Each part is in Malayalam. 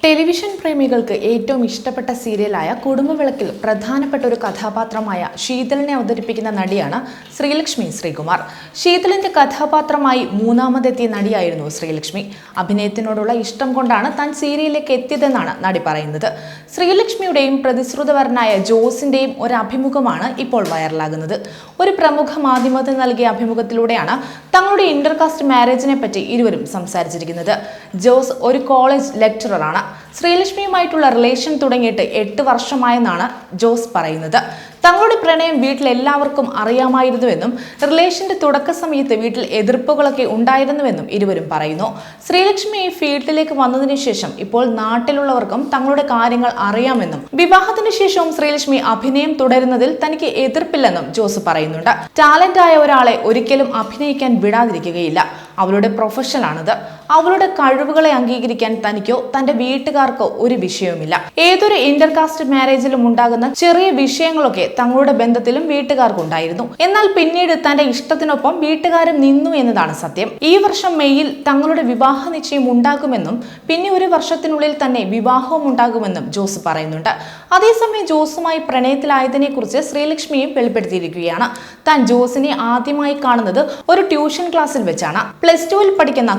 te ടെലിവിഷൻ പ്രേമികൾക്ക് ഏറ്റവും ഇഷ്ടപ്പെട്ട സീരിയലായ കുടുംബവിളക്കിൽ പ്രധാനപ്പെട്ട ഒരു കഥാപാത്രമായ ശീതളിനെ അവതരിപ്പിക്കുന്ന നടിയാണ് ശ്രീലക്ഷ്മി ശ്രീകുമാർ. ശീതളിന്റെ കഥാപാത്രമായി മൂന്നാമതെത്തിയ നടിയായിരുന്നു ശ്രീലക്ഷ്മി. അഭിനയത്തിനോടുള്ള ഇഷ്ടം കൊണ്ടാണ് താൻ സീരിയലിലേക്ക് എത്തിയതെന്നാണ് നടി പറയുന്നത്. ശ്രീലക്ഷ്മിയുടെയും പ്രതിശ്രുതവരനായ ജോസിന്റെയും ഒരു അഭിമുഖമാണ് ഇപ്പോൾ വൈറലാകുന്നത്. ഒരു പ്രമുഖ മാധ്യമത്തിന് നൽകിയ അഭിമുഖത്തിലൂടെയാണ് തങ്ങളുടെ ഇന്റർകാസ്റ്റ് മാരേജിനെ പറ്റി ഇരുവരും സംസാരിച്ചിരിക്കുന്നത്. ജോസ് ഒരു കോളേജ് ലെക്ചററാണ്. ശ്രീലക്ഷ്മിയുമായിട്ടുള്ള റിലേഷൻ തുടങ്ങിയിട്ട് എട്ട് വർഷമായെന്നാണ് ജോസ് പറയുന്നത്. തങ്ങളുടെ പ്രണയം വീട്ടിൽ എല്ലാവർക്കും അറിയാമായിരുന്നുവെന്നും റിലേഷന്റെ തുടക്ക സമയത്ത് വീട്ടിൽ എതിർപ്പുകളൊക്കെ ഉണ്ടായിരുന്നുവെന്നും ഇരുവരും പറയുന്നു. ശ്രീലക്ഷ്മി ഈ ഫീൽഡിലേക്ക് വന്നതിന് ശേഷം ഇപ്പോൾ നാട്ടിലുള്ളവർക്കും തങ്ങളുടെ കാര്യങ്ങൾ അറിയാമെന്നും വിവാഹത്തിന് ശേഷവും ശ്രീലക്ഷ്മി അഭിനയം തുടരുന്നതിൽ തനിക്ക് എതിർപ്പില്ലെന്നും ജോസ് പറയുന്നുണ്ട്. ടാലന്റ് ആയ ഒരാളെ ഒരിക്കലും അഭിനയിക്കാൻ വിടാതിരിക്കുകയില്ല. അവരുടെ പ്രൊഫഷനാണിത് അവളുടെ കഴിവുകളെ അംഗീകരിക്കാൻ തനിക്കോ തന്റെ വീട്ടുകാർക്കോ ഒരു വിഷയവുമില്ല. ഏതൊരു ഇന്റർകാസ്റ്റ് മാരേജിലും ഉണ്ടാകുന്ന ചെറിയ വിഷയങ്ങളൊക്കെ തങ്ങളുടെ ബന്ധത്തിലും വീട്ടുകാർക്കുണ്ടായിരുന്നു. എന്നാൽ പിന്നീട് തന്റെ ഇഷ്ടത്തിനൊപ്പം വീട്ടുകാരും നിന്നു എന്നതാണ് സത്യം. ഈ വർഷം മെയ്യിൽ തങ്ങളുടെ വിവാഹ നിശ്ചയം ഉണ്ടാകുമെന്നും പിന്നെ ഒരു വർഷത്തിനുള്ളിൽ തന്നെ വിവാഹവും ഉണ്ടാകുമെന്നും ജോസ് പറയുന്നുണ്ട്. അതേസമയം ജോസുമായി പ്രണയത്തിലായതിനെ കുറിച്ച് ശ്രീലക്ഷ്മിയും വെളിപ്പെടുത്തിയിരിക്കുകയാണ്. താൻ ജോസിനെ ആദ്യമായി കാണുന്നത് ഒരു ട്യൂഷൻ ക്ലാസ്സിൽ വെച്ചാണ്. പ്ലസ് ടുവിൽ പഠിക്കുന്ന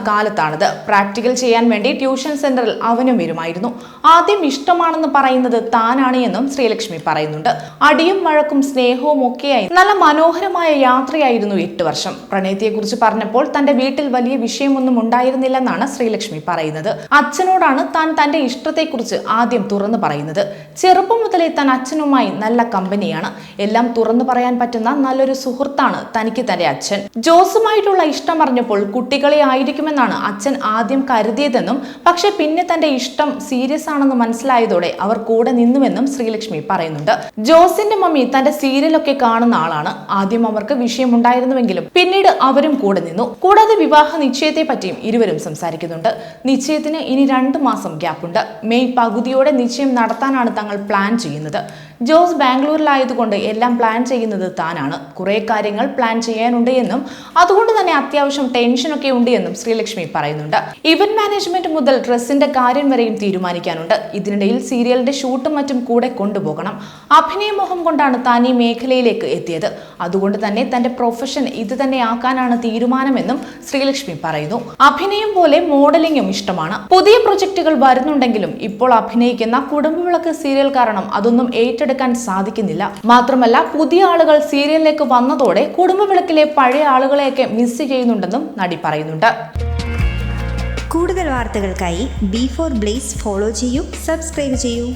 കാലത്താണിത് പ്രാക്ടിക്കൽ ചെയ്യാൻ വേണ്ടി ട്യൂഷൻ സെന്ററിൽ അവനും വരുമായിരുന്നു. ആദ്യം ഇഷ്ടമാണെന്ന് പറയുന്നത് താനാണ് എന്നും ശ്രീലക്ഷ്മി പറയുന്നുണ്ട്. അടിയും വഴക്കും സ്നേഹവും ഒക്കെയായി നല്ല മനോഹരമായ യാത്രയായിരുന്നു എട്ട് വർഷം. പ്രണയത്തെക്കുറിച്ച് പറഞ്ഞപ്പോൾ തന്റെ വീട്ടിൽ വലിയ വിഷയമൊന്നും ഉണ്ടായിരുന്നില്ലെന്നാണ് ശ്രീലക്ഷ്മി പറയുന്നത്. അച്ഛനോടാണ് താൻ തന്റെ ഇഷ്ടത്തെക്കുറിച്ച് ആദ്യം തുറന്നു പറയുന്നത്. ചെറുപ്പം മുതലേ താൻ അച്ഛനുമായി നല്ല കമ്പനിയാണ്. എല്ലാം തുറന്നു പറയാൻ പറ്റുന്ന നല്ലൊരു സുഹൃത്താണ് തനിക്ക് തന്റെ അച്ഛൻ. ജോസുമായിട്ടുള്ള ഇഷ്ടം അറിഞ്ഞപ്പോൾ കുട്ടികളെ ആയിരിക്കുമെന്നാണ് അച്ഛൻ ആദ്യം കരുതിയതെന്നും പക്ഷെ പിന്നെ തന്റെ ഇഷ്ടം സീരിയസ് ആണെന്ന് മനസ്സിലായതോടെ അവർ കൂടെ നിന്നുവെന്നും ശ്രീലക്ഷ്മി പറയുന്നുണ്ട്. ജോസിന്റെ മമ്മി തന്റെ സീരിയലൊക്കെ കാണുന്ന ആളാണ്. ആദ്യം അവർക്ക് വിഷയമുണ്ടായിരുന്നുവെങ്കിലും പിന്നീട് അവരും കൂടെ നിന്നു. കൂടാതെ വിവാഹ നിശ്ചയത്തെ പറ്റിയും ഇരുവരും സംസാരിക്കുന്നുണ്ട്. നിശ്ചയത്തിന് ഇനി രണ്ട് മാസം ഗ്യാപ്പുണ്ട്. മെയ് പകുതിയോടെ നിശ്ചയം നടത്താനാണ് തങ്ങൾ പ്ലാൻ ചെയ്യുന്നത്. ജോസ് ബാംഗ്ലൂരിലായതുകൊണ്ട് എല്ലാം പ്ലാൻ ചെയ്യുന്നത് താനാണ്. കുറേ കാര്യങ്ങൾ പ്ലാൻ ചെയ്യാനുണ്ട് എന്നും അതുകൊണ്ട് തന്നെ അത്യാവശ്യം ടെൻഷനൊക്കെ ഉണ്ട് എന്നും ശ്രീലക്ഷ്മി പറയുന്നുണ്ട്. ഇവന്റ് മാനേജ്മെന്റ് മുതൽ ഡ്രസ്സിന്റെ കാര്യം വരെയും തീരുമാനിക്കാനുണ്ട്. ഇതിനിടയിൽ സീരിയലിന്റെ ഷൂട്ടും മറ്റും കൂടെ കൊണ്ടുപോകണം. അഭിനയമോഹം കൊണ്ടാണ് താൻ ഈ മേഖലയിലേക്ക് എത്തിയത്. അതുകൊണ്ട് തന്നെ തന്റെ പ്രൊഫഷൻ ഇത് തന്നെ ആക്കാനാണ് തീരുമാനമെന്നും ശ്രീലക്ഷ്മി പറയുന്നു. അഭിനയം പോലെ മോഡലിംഗും ഇഷ്ടമാണ്. പുതിയ പ്രൊജക്ടുകൾ വരുന്നുണ്ടെങ്കിലും ഇപ്പോൾ അഭിനയിക്കുന്ന കുടുംബവിളക്ക് സീരിയൽ കാരണം അതൊന്നും ഏറ്റെടുക്കാൻ സാധിക്കുന്നില്ല. മാത്രമല്ല പുതിയ ആളുകൾ സീരിയലിലേക്ക് വന്നതോടെ കുടുംബവിളക്കിലെ പഴയ ആളുകളെയൊക്കെ മിസ് ചെയ്യുന്നുണ്ടെന്നും നടി പറയുന്നുണ്ട്. കൂടുതൽ വാർത്തകൾക്കായി ബി ഫോർ ബ്ലേസ് ഫോളോ ചെയ്യൂ സബ്സ്ക്രൈബ് ചെയ്യൂ.